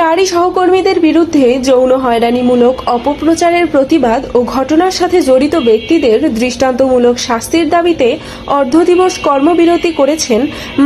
নারী সহকর্মীদের বিরুদ্ধে যৌন হয়রানিমূলক অপপ্রচারের প্রতিবাদ ও ঘটনার সাথে জড়িত ব্যক্তিদের দৃষ্টান্তমূলক শাস্তির দাবিতে অর্ধদিবস কর্মবিরতি করেছেন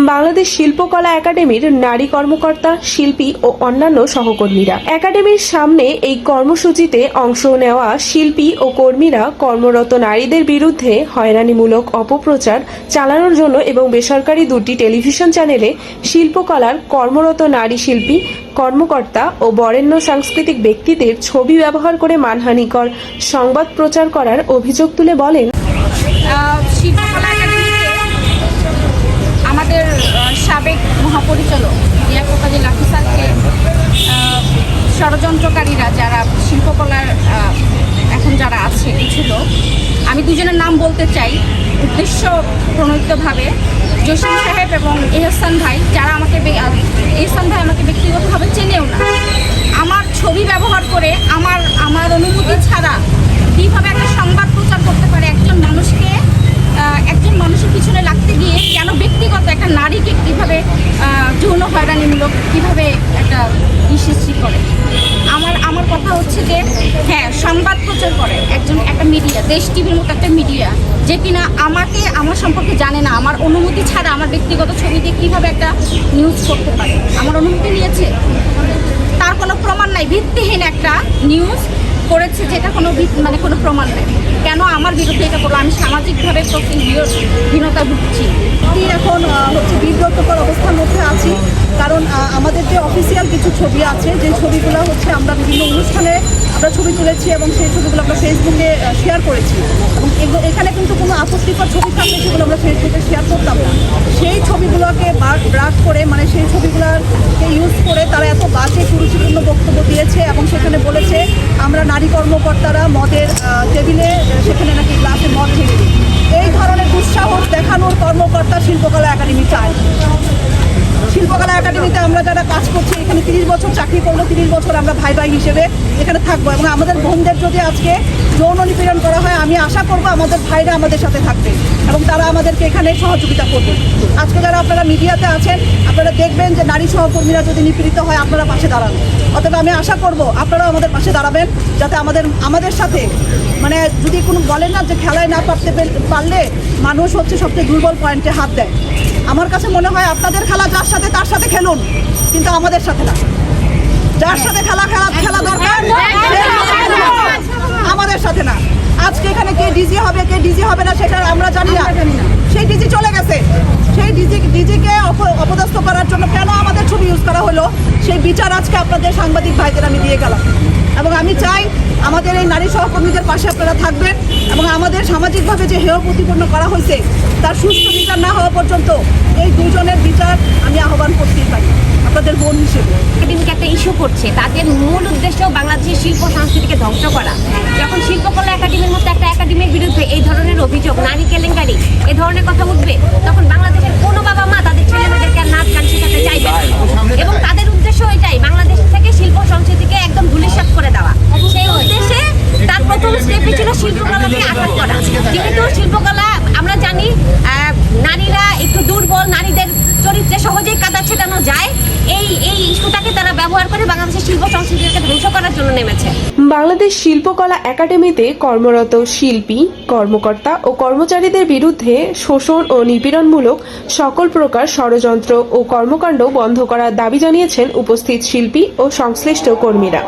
বাংলাদেশ শিল্পকলা একাডেমির নারী কর্মকর্তা, শিল্পী ও অন্যান্য সহকর্মীরা। একাডেমির সামনে এই কর্মসূচিতে অংশ নেওয়া শিল্পী ও কর্মীরা কর্মরত নারীদের বিরুদ্ধে হয়রানিমূলক অপপ্রচার চালানোর জন্য এবং বেসরকারি দুটি টেলিভিশন চ্যানেলে শিল্পকলার কর্মরত নারী শিল্পী কর্মকর্তা ও বরেণ্য সাংস্কৃতিক ব্যক্তিদের ছবি ব্যবহার করে মানহানিকর সংবাদ প্রচার করার অভিযোগ তুলে বলেন। শিল্পকলা আমাদের সাবেক মহাপরিচালক ষড়যন্ত্রকারীরা যারা শিল্পকলার এখন যারা আছে, কিছু লোক, আমি দুজনের নাম বলতে চাই। উদ্দেশ্য প্রণোদিতভাবে জসিম সাহেব এবং এহসান ভাই, যারা আমাকে এহসান ভাই আমাকে ব্যক্তিগতভাবে চেনেও না। আমার ছবি ব্যবহার করে আমার আমার অনুমতি ছাড়া কীভাবে একটা সংবাদ প্রচার করতে পারে একজন মানুষকে একজন মানুষের পিছনে লাগতে গিয়ে কেন ব্যক্তিগত একটা নারীকে কীভাবে যৌন হয়রানিমূলক কীভাবে একটা সৃষ্টি করে? আমার আমার কথা হচ্ছে যে হ্যাঁ সংবাদ প্রচার করে। একটা মিডিয়া দেশ টিভির মতো একটা মিডিয়া যে কিনা আমাকে, আমার সম্পর্কে জানে না, আমার অনুমতি ছাড়া আমার ব্যক্তিগত ছবিতে কীভাবে একটা নিউজ করতে পারে? আমার অনুমতি নিয়েছে। তার কোনো প্রমাণ নাই, ভিত্তিহীন একটা নিউজ করেছে যেটা কোনো মানে কোনো প্রমাণ নেই। কেন আমার বিরুদ্ধে এটা করল? আমি সামাজিকভাবে হীনতা ভুগছি। এখন হচ্ছে বিব্রতকর অবস্থার মধ্যে আছি। কারণ আমাদের যে অফিসিয়াল কিছু ছবি আছে, যে ছবিগুলো হচ্ছে আমরা বিভিন্ন অনুষ্ঠানে আমরা ছবি তুলেছি এবং সেই ছবিগুলো আমরা ফেসবুকে শেয়ার করেছি। এবং এখানে কিন্তু কোনো আপত্তিকর ছবি থাকলে সেগুলো আমরা ফেসবুকে শেয়ার করতাম না। সেই ছবিগুলোকে ব্রাক করে মানে সেই ছবিগুলোকে ইউজ করে তারা এত বাজে, কুরুচিপূর্ণ বক্তব্য দিয়েছে এবং সেখানে বলেছে আমরা নারী কর্মকর্তারা মদের টেবিলে সেখানে নাকি গ্লাসে মদ ছেড়ে এই ধরনের দুঃসাহস দেখানোর কর্মকর্তা শিল্পকলা একাডেমি চায়। শিল্পকলা একাডেমিতে আমরা যারা কাজ করছি, এখানে তিরিশ বছর চাকরি করল তিরিশ বছর আমরা ভাই ভাই হিসেবে এখানে থাকব এবং আমাদের বোনদের যদি আজকে যৌন নিপীড়ন করা হয়, আমি আশা করব আমাদের ভাইরা আমাদের সাথে থাকবে এবং তারা আমাদেরকে এখানে সহযোগিতা করবে। আজকে যারা আপনারা মিডিয়াতে আছেন, আপনারা দেখবেন যে নারী সহকর্মীরা যদি নিপীড়িত হয়, আপনারা পাশে দাঁড়ান। অতএব আমি আশা করব আপনারাও আমাদের পাশে দাঁড়াবেন, যাতে আমাদের আমাদের সাথে মানে যদি কোনো বলে না যে খেলায় না পারতে পারলে মানুষ হচ্ছে সবচেয়ে দুর্বল পয়েন্টে হাত দেয়। আমার কাছে মনে হয় আপনাদের খেলা যার সাথে তার সাথে খেলুন, কিন্তু আমাদের সাথে না। যার সাথে খেলা খেলা খেলা দরকার আমাদের সাথে না। আজকে এখানে কে ডিজি হবে, কে ডিজি হবে না, সেটা আমরা জানি না সেই ডিজি চলে গেছে সেই ডিজি ডিজিকে অপদস্থ করার জন্য কেন আমাদের ছবি ইউজ করা হলো? সেই বিচার আজকে আপনাদের সাংবাদিক ভাইদের আমি দিয়ে গেলাম। এবং আমি চাই আমাদের এই নারী সহকর্মীদের পাশে আপনারা থাকবেন এবং আমাদের সামাজিকভাবে যে হেয় প্রতিপন্ন করা হয়েছে, তার সুস্থ বিচার না হওয়া পর্যন্ত এই দুজনের বিচার আমি আহ্বান করতেই পারি। আপনাদের বোন হিসেবে। একাডেমিক একটা ইস্যু করছে, তাদের মূল উদ্দেশ্য বাংলাদেশের শিল্প সংস্কৃতিকে ধ্বংস করা। যখন শিল্পকলা একাডেমির মতো একটা একাডেমির বিরুদ্ধে এই ধরনের অভিযোগ, নারী কেলেঙ্কারি এই ধরনের কথা উঠবে তখন বাংলাদেশের কোনো বাবা মা তাদের ছেলে মেয়েদেরকে আর নাচ গান শেখাতে চাইবে না এবং তাদের উদ্দেশ্য এটাই বাংলাদেশ থেকে শিল্প সংস্কৃতিকে একদম ধুলিসাৎ করে দেওয়া সেই উদ্দেশ্যে তার প্রথম স্টেপই ছিল শিল্পকলাকে আঘাত করা যেহেতু শিল্পকলা আমরা জানি আহ, নারীরা একটু দুর্বল নারীদের চরিত্রে সহজেই কাদা ছেটানো যায় এই এই ইস্যুটাকে তারা ব্যবহার করে বাংলাদেশের শিল্প সংস্কৃতিকে ধ্বংস করার জন্য নেমেছে। বাংলাদেশ শিল্পকলা একাডেমিতে কর্মরত শিল্পী, কর্মকর্তা ও কর্মচারীদের বিরুদ্ধে শোষণ ও নিপীড়নমূলক সকল প্রকার ষড়যন্ত্র ও কর্মকাণ্ড বন্ধ করার দাবি জানিয়েছেন উপস্থিত শিল্পী ও সংশ্লিষ্ট কর্মীরা।